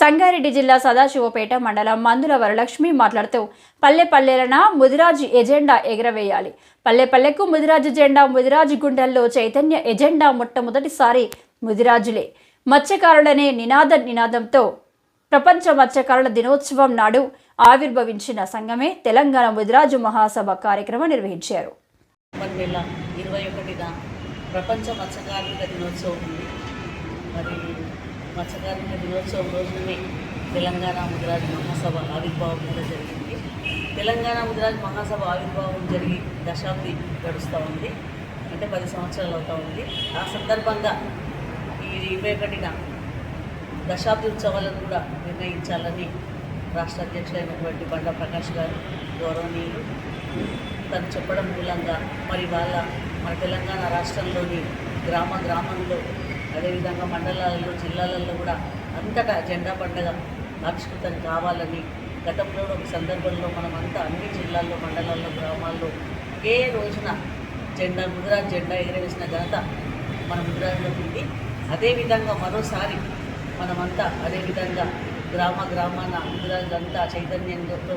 సంగారెడ్డి జిల్లా సదాశివపేట మండలం మందుల వరలక్ష్మి మాట్లాడుతూ పల్లె పల్లెలన ముదిరాజు ఎజెండా ఎగరవేయాలి. పల్లె పల్లెకు ముదిరాజు జెండా ముదిరాజు గుండెల్లో చైతన్య ఎజెండా మొట్టమొదటిసారి ముదిరాజులే. మత్స్యకారులనే నినాద నినాదంతో ప్రపంచ మత్స్యకారుల దినోత్సవం నాడు ఆవిర్భవించిన సంఘమే తెలంగాణ ముదిరాజు మహాసభ కార్యక్రమం నిర్వహించారు. ప్రపంచ మత్స్యకారుల దినోత్సవం మరి మత్స్యకారుల దినోత్సవం రోజునే తెలంగాణ ముదిరాజ్ మహాసభ ఆవిర్భావం కూడా జరిగింది. తెలంగాణ ముదిరాజ్ మహాసభ ఆవిర్భావం జరిగి దశాబ్ది గడుస్తూ ఉంది. అంటే పది సంవత్సరాలు అవుతూ ఉంది. ఆ సందర్భంగా ఈ ఇరవై ఒకటిన దశాబ్ది ఉత్సవాలను కూడా నిర్ణయించాలని రాష్ట్ర అధ్యక్షులైనటువంటి బండ ప్రకాష్ గారు గౌరవనీయులు తను చెప్పడం మూలంగా మరి వాళ్ళ మన తెలంగాణ రాష్ట్రంలోని గ్రామ గ్రామంలో అదేవిధంగా మండలాలలో జిల్లాలలో కూడా అంతటా జెండా పండుగ ఆవిష్కృతం కావాలని గతంలో ఒక సందర్భంలో మనం అంతా అన్ని జిల్లాల్లో మండలాల్లో గ్రామాల్లో ఏ రోజున జెండా గుజరాత్ జెండా ఎగరవేసిన ఘనత మన గుజరాత్లో ఉంది. అదేవిధంగా మరోసారి మనమంతా అదేవిధంగా గ్రామ గ్రామాన గుజరాత్లంతా చైతన్యంతో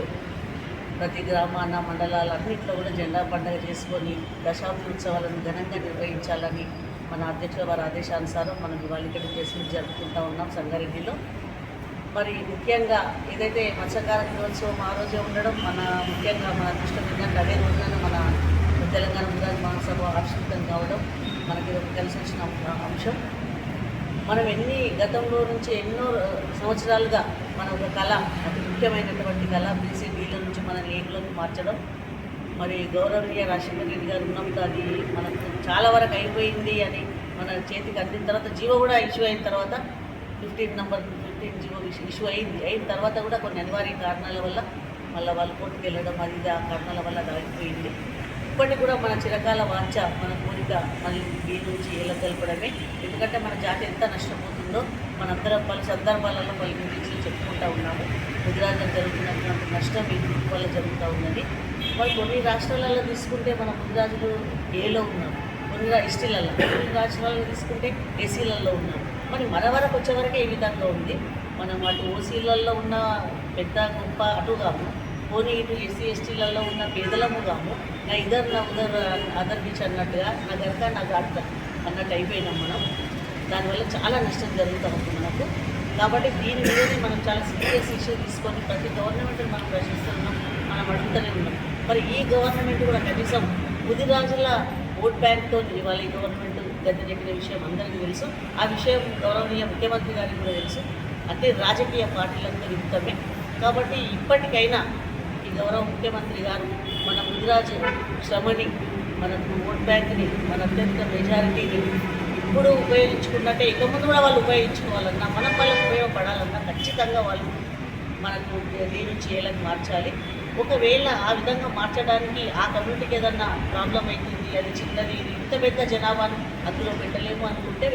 ప్రతి గ్రామాన మండలాలన్నింటిలో కూడా జెండా పండుగ చేసుకొని దశాబ్ది ఉత్సవాలను ఘనంగా నిర్వహించాలని మన అధ్యక్షుల వారి ఆదేశానుసారం మనం ఇవాళ ఇక్కడ చేసి జరుపుకుంటా ఉన్నాం సంగారెడ్డిలో. మరి ముఖ్యంగా ఏదైతే మత్స్యకార దినోత్సవం ఆ రోజే ఉండడం మన ముఖ్యంగా మన అదృష్టం ఏంటంటే అదే రోజున మన తెలంగాణ ముద్రాజ్ మహాసభ ఆవిష్కృతం కావడం మనకి ఇది ఒక అంశం. మనం ఎన్ని గతంలో నుంచి ఎన్నో సంవత్సరాలుగా మన ఒక కళ అతి ముఖ్యమైనటువంటి కళ బీసీ మన ఏట్లోకి మార్చడం. మరి గౌరవనీయ రాజశేఖర రెడ్డి గారు ఉన్నప్పుడు అది మనకు చాలా వరకు అయిపోయింది అని మన చేతికి అందిన తర్వాత జీవో కూడా ఇష్యూ అయిన తర్వాత fifteen number fifteen GO issue అయింది. అయిన తర్వాత కూడా కొన్ని అనివార్య కారణాల వల్ల మళ్ళీ వాళ్ళు కోర్టుకు వెళ్ళడం అది ఇది ఆ కారణాల వల్ల అది ఆగిపోయింది ఇప్పటికి కూడా మన చిరకాల వాంఛ మనకు కోరిక మళ్ళీ ఈ నుంచి ఎలా తెలపడమే ఎందుకంటే మన జాతి ఎంత నష్టపోతుందో మనందరం పలు సందర్భాలలో పలు గురించి చెప్పుకుంటూ ఉన్నాము. గుజరాత్లో జరుగుతున్నటువంటి నష్టం ఈ గ్రూప్ వల్ల జరుగుతూ ఉన్నది. మరి కొన్ని రాష్ట్రాలలో తీసుకుంటే మన గుజరాజులు ఏలో ఉన్నారు కొన్ని ఎస్టీలలో కొన్ని రాష్ట్రాలలో తీసుకుంటే ఎస్సీలలో ఉన్నారు మరి మన వరకు వచ్చే వరకు ఏ విధంగా ఉంది. మనం అటు ఓసీలలో ఉన్న పెద్ద గొప్ప అటు కాము పోనీ ఇటు ఎస్సీ ఎస్టీలలో ఉన్న పేదలము కాము. నా ఇదర్ నా ఉదర్ అదర్ బీచ్ అన్నట్టుగా నా గనక నా గాట అన్నట్టు అయిపోయినాం మనం. దానివల్ల చాలా నష్టం జరుగుతూ ఉంది మనకు. కాబట్టి దీని మీదనే మనం చాలా సీరియస్ ఇష్యూ తీసుకొని ప్రతి గవర్నమెంట్ మనం ప్రశ్నిస్తున్నాం. మనం అడుగుతూనే ఉన్నాం. మరి ఈ గవర్నమెంట్ కూడా కనీసం ముదిరాజుల ఓట్ బ్యాంక్తో ఇవాళ ఈ గవర్నమెంట్ గద్దెనెక్కిన విషయం అందరికీ తెలుసు. ఆ విషయం గౌరవనీయ ముఖ్యమంత్రి గారికి కూడా తెలుసు. అంటే రాజకీయ పార్టీలందరూ నిమిత్తమే కాబట్టి ఇప్పటికైనా ఈ గౌరవ ముఖ్యమంత్రి గారు మన ముదిరాజు శ్రమని మన ఓట్ బ్యాంక్ని మన అత్యంత మెజారిటీని ఇప్పుడు ఉపయోగించుకున్నట్టే ఇక ముందు కూడా వాళ్ళు ఉపయోగించుకోవాలన్నా మన వాళ్ళకి ఉపయోగపడాలన్నా ఖచ్చితంగా వాళ్ళు మనకు దీని చేయాలని మార్చాలి. ఒకవేళ ఆ విధంగా మార్చడానికి ఆ కమ్యూనిటీకి ఏదన్నా ప్రాబ్లం అవుతుంది అది చిన్నది ఇది ఇంత పెద్ద జనాభాను అందులో పెట్టలేము అనుకుంటే